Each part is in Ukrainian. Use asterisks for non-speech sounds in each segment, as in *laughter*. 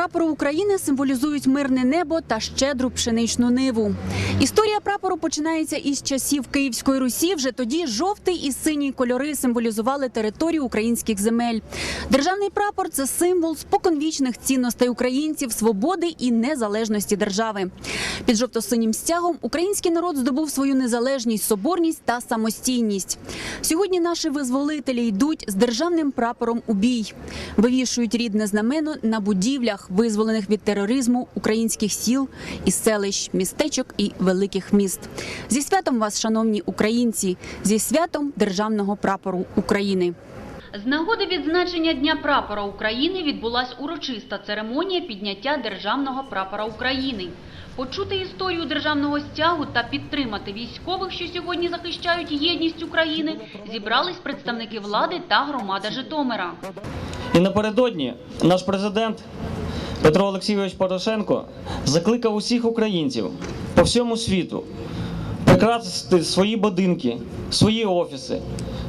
прапору України символізують мирне небо та щедру пшеничну ниву. Історія прапору починається із часів Київської Русі. Вже тоді жовтий і синій кольори символізували територію українських земель. Державний прапор це символ споконвічних цінностей українців, свободи і незалежності держави. Під жовто-синім стягом український народ здобув свою незалежність, соборність та самостійність. Сьогодні наші визволителі йдуть з державним прапором у бій, вивішують рідне знамено на будівлях, визволених від тероризму українських сіл і селищ, містечок і великих міст. Зі святом вас, шановні українці, зі святом державного прапору України. З нагоди відзначення Дня прапора України відбулась урочиста церемонія підняття державного прапора України. Почути історію державного стягу та підтримати військових, що сьогодні захищають єдність України, зібрались представники влади та громада Житомира. І напередодні наш президент Петро Олексійович Порошенко закликав усіх українців по всьому світу прикрасити свої будинки, свої офіси,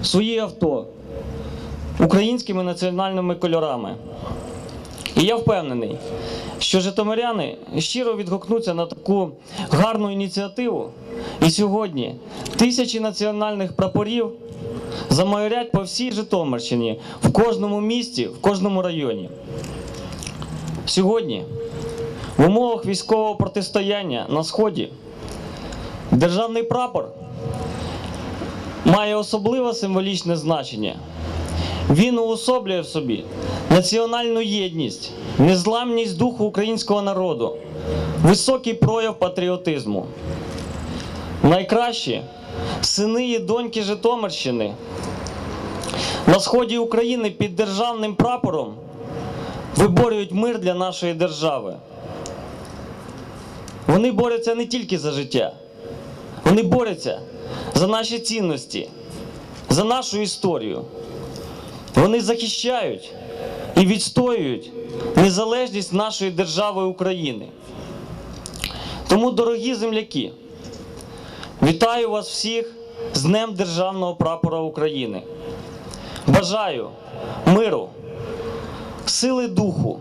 свої авто українськими національними кольорами. І я впевнений, що житомиряни щиро відгукнуться на таку гарну ініціативу. І сьогодні тисячі національних прапорів замайорять по всій Житомирщині, в кожному місті, в кожному районі. Сьогодні, в умовах військового протистояння на Сході, державний прапор має особливе символічне значення. Він уособлює в собі національну єдність, незламність духу українського народу, високий прояв патріотизму. Найкращі сини і доньки Житомирщини на сході України під державним прапором виборюють мир для нашої держави. Вони борються не тільки за життя, вони борються за наші цінності, за нашу історію. Вони захищають і відстоюють незалежність нашої держави України. Тому, дорогі земляки, вітаю вас всіх з Днем Державного прапора України. Бажаю миру, сили духу,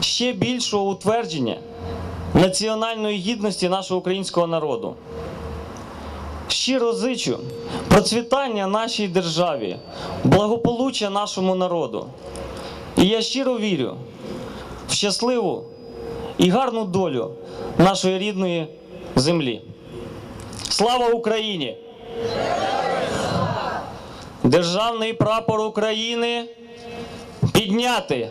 ще більшого утвердження національної гідності нашого українського народу. Щиро зичу процвітання нашій державі, благополуччя нашому народу. І я щиро вірю в щасливу і гарну долю нашої рідної землі. Слава Україні! Державний прапор України підняти.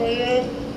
Наші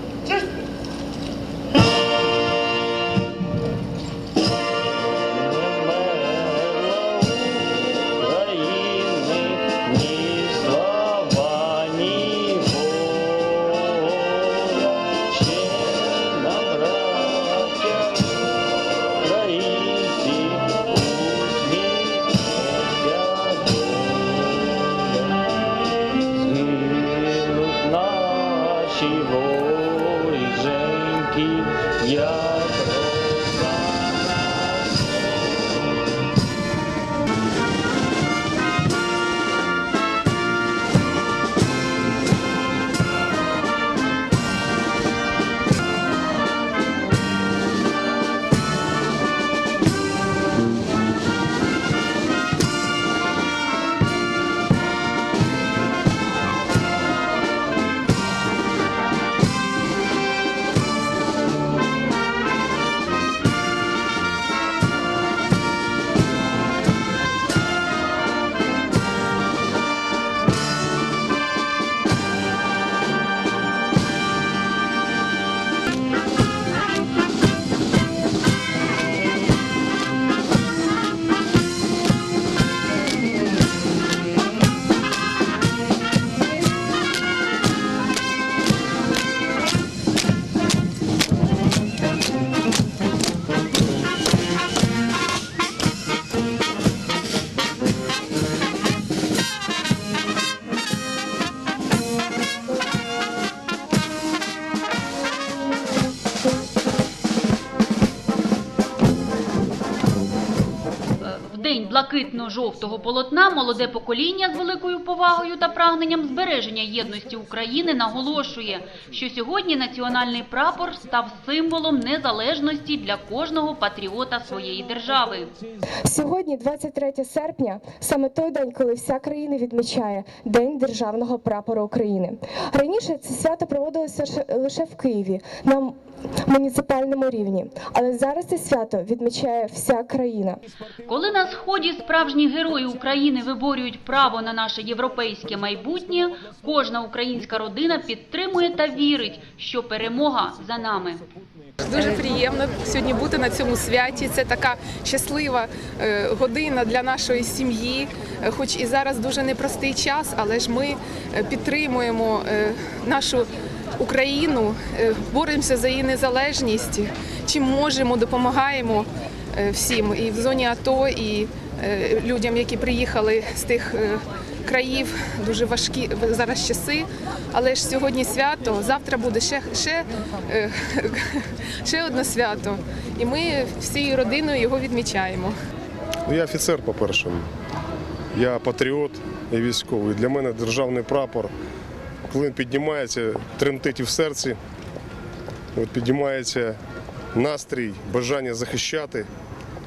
блакитно-жовтого полотна молоде покоління з великою повагою та прагненням збереження єдності України наголошує, що сьогодні національний прапор став символом незалежності для кожного патріота своєї держави. Сьогодні, 23 серпня, саме той день, коли вся країна відмічає День державного прапора України. Раніше це свято проводилося лише в Києві на муніципальному рівні, але зараз це свято відмічає вся країна. Коли на сході справжні герої України виборюють право на наше європейське майбутнє, кожна українська родина підтримує та вірить, що перемога за нами. Дуже приємно сьогодні бути на цьому святі. Це така щаслива е, година для нашої сім'ї. Е, Хоч і зараз дуже непростий час, але ж ми е, підтримуємо нашу Україну, е, боремося за її незалежність. Чим можемо, допомагаємо е, всім і в зоні АТО, і е, людям, які приїхали з тих країв. Дуже важкі зараз часи. Але ж сьогодні свято, завтра буде ще, ще, *laughs* ще одне свято. І ми всією родиною його відмічаємо. Ну, я офіцер, по-перше. Я патріот і військовий. Для мене державний прапор, коли він піднімається, тремтить в серці, от піднімається настрій, бажання захищати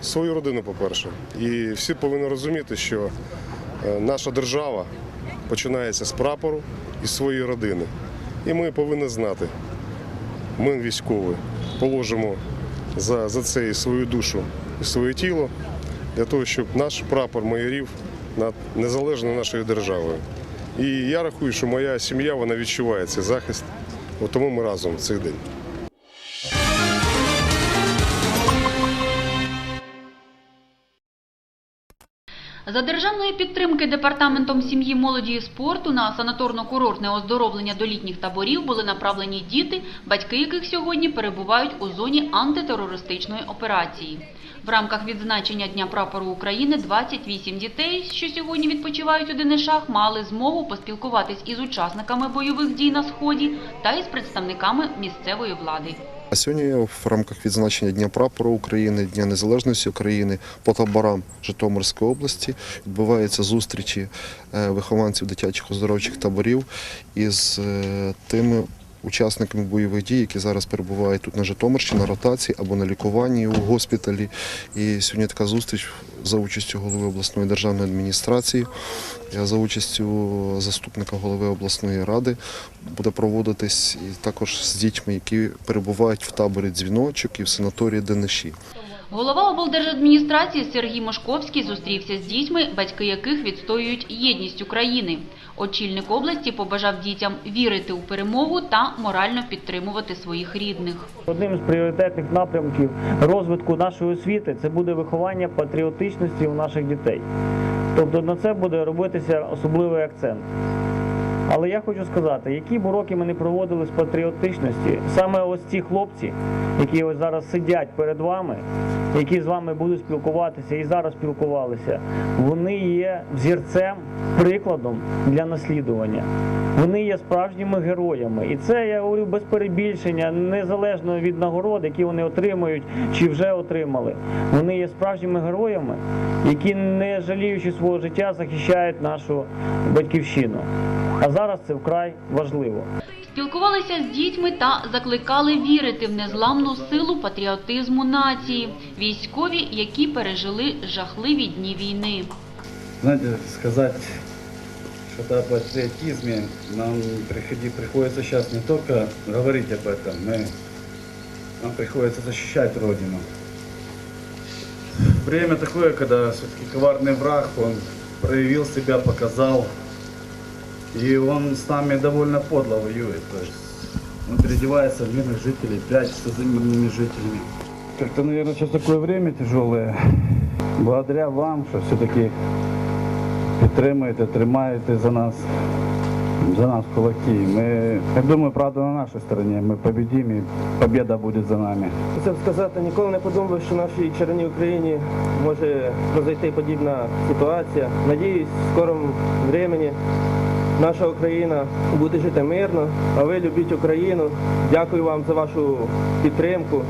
свою родину, по-перше. І всі повинні розуміти, що е, наша держава починається з прапору і своєї родини. І ми повинні знати, ми військові, положимо за, за це і свою душу, і своє тіло для того, щоб наш прапор майорів над незалежною нашою державою. І я рахую, що моя сім'я вона відчуває цей захист, тому ми разом в цей день. За державної підтримки департаментом сім'ї, молоді і спорту на санаторно-курортне оздоровлення до літніх таборів були направлені діти, батьки яких сьогодні перебувають у зоні антитерористичної операції. В рамках відзначення Дня прапору України 28 дітей, що сьогодні відпочивають у Денишах, мали змогу поспілкуватись із учасниками бойових дій на сході та із представниками місцевої влади. А сьогодні в рамках відзначення Дня прапору України, Дня Незалежності України по таборам Житомирської області відбуваються зустрічі е, вихованців дитячих оздоровчих таборів із е, тими учасниками бойових дій, які зараз перебувають тут на Житомирщині, на ротації або на лікуванні у госпіталі. І сьогодні така зустріч за участю голови обласної державної адміністрації, е, за участю заступника голови обласної ради буде проводитись і також з дітьми, які перебувають в таборі дзвіночок і в санаторії Дениші. Голова облдержадміністрації Сергій Мошковський зустрівся з дітьми, батьки яких відстоюють єдність України. Очільник області побажав дітям вірити у перемогу та морально підтримувати своїх рідних. Одним з пріоритетних напрямків розвитку нашої освіти це буде виховання патріотичності у наших дітей. Тобто на це буде робитися особливий акцент. Але я хочу сказати, які б уроки ми не проводили з патріотичності, саме ось ці хлопці, які ось зараз сидять перед вами, які з вами будуть спілкуватися і зараз спілкувалися, вони є взірцем, прикладом для наслідування. Вони є справжніми героями. І це я говорю без перебільшення, незалежно від нагород, які вони отримують чи вже отримали. Вони є справжніми героями, які, не жаліючи свого життя, захищають нашу батьківщину. А зараз це вкрай важливо. Спілкувалися з дітьми та закликали вірити в незламну силу патріотизму нації, військові, які пережили жахливі дні війни. Знаете, сказать что-то о патриотизме нам приходи, приходится сейчас не только говорить об этом, мы, нам приходится защищать Родину. Время такое, когда все-таки коварный враг, он проявил себя, показал, и он с нами довольно подло воюет. То есть он переодевается в мирных жителей, прячется за мирными жителями. Как-то, наверное, сейчас такое время тяжелое. Благодаря вам, що все-таки підтримуєте, тримаєте за нас, за нас кулаки. Ми, я думаю, правда на нашій стороні. Ми побідімо і побіда буде за нами. Це б сказати, ніколи не подумав, що в нашій чарівній Україні може произойти подібна ситуація. Надіюсь, в скорому времени наша Україна буде жити мирно, а ви любіть Україну. Дякую вам за вашу підтримку.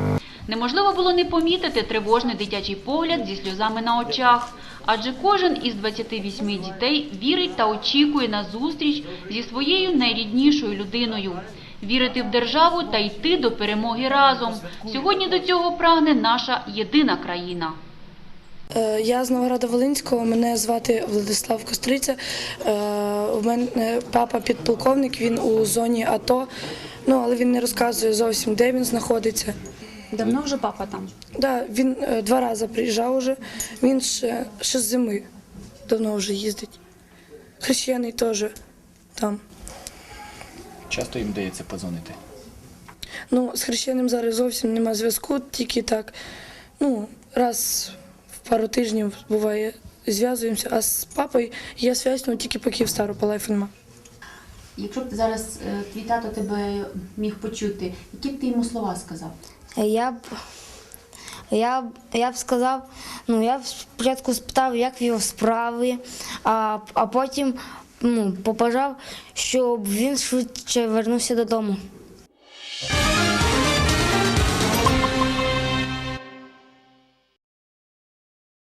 Неможливо було не помітити тривожний дитячий погляд зі сльозами на очах, адже кожен із 28 дітей вірить та очікує на зустріч зі своєю найріднішою людиною. Вірити в державу та йти до перемоги разом. Сьогодні до цього прагне наша єдина країна. Е, Я з Новограда Волинського, мене звати Владислав Костриця. Е, У мене папа підполковник, він у зоні АТО, ну але він не розказує зовсім, де він знаходиться. Давно вже папа там. Да, він е, два рази приїжджав уже, він ще, ще з зими давно вже їздить. Хрещений теж там. Часто їм вдається подзвонити. Ну, з хрещеним зараз зовсім нема зв'язку, тільки так. Ну, раз пару тижнів буває, зв'язуємося, а з папою є зв'язь, ну тільки поки в стару по лайфу нема. Якщо б зараз е, твій тато тебе міг почути, які б ти йому слова сказав? Я б, я, б- я б сказав, ну я б спочатку спитав, як його справи, а, а потім ну, побажав, щоб він швидше вернувся додому.